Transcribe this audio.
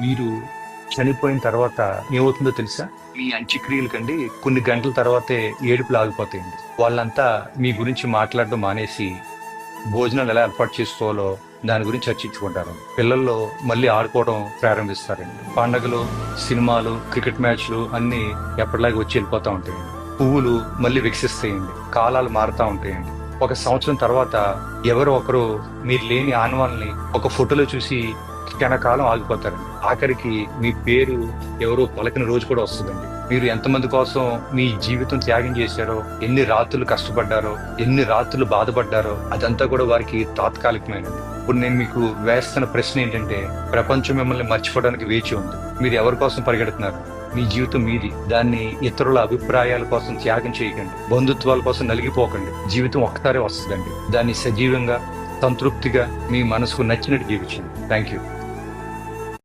మీరు చనిపోయిన తర్వాత ఏమవుతుందో తెలుసా? మీ అంత్యక్రియల కండి కొన్ని గంటల తర్వాతే ఏడుపులు ఆగిపోతాయండి. వాళ్ళంతా మీ గురించి మాట్లాడడం మానేసి భోజనాలు ఎలా ఏర్పాటు చేసుకోవాలో దాని గురించి చర్చించుకుంటారు. పిల్లల్లో మళ్ళీ ఆడుకోవడం ప్రారంభిస్తారండి. పండగలు సినిమాలు క్రికెట్ మ్యాచ్లు అన్ని ఎప్పటిలాగే వచ్చి వెళ్ళిపోతూ ఉంటాయండి. పువ్వులు మళ్ళీ వికసిస్తాయండి. కాలాలు మారుతూ ఉంటాయండి. ఒక సంవత్సరం తర్వాత ఎవరో ఒకరు మీరు లేని ఆనవాల్ని ఒక ఫోటోలో చూసి క్షణకాలం ఆగిపోతారండి. ఆఖరికి మీ పేరు ఎవరో పలకిన రోజు కూడా వస్తుందండి. మీరు ఎంతమంది కోసం మీ జీవితం త్యాగం చేశారో ఎన్ని రాత్రులు కష్టపడ్డారో ఎన్ని రాత్రులు బాధపడ్డారో అదంతా కూడా వారికి తాత్కాలికమైనది ఇప్పుడు నేను మీకు వేస్తున్న ప్రశ్న ఏంటంటే ప్రపంచం మిమ్మల్ని మర్చిపోవడానికి వేచి ఉంది. మీరు ఎవరి కోసం పరిగెడుతున్నారు? మీ జీవితం మీది. దాన్ని ఇతరుల అభిప్రాయాల కోసం త్యాగం చేయకండి. బంధుత్వాల కోసం నలిగిపోకండి. జీవితం ఒక్కసారే వస్తుందండి. దాన్ని సజీవంగా సంతృప్తిగా మీ మనసుకు నచ్చినట్టు జీవించండి. Thank you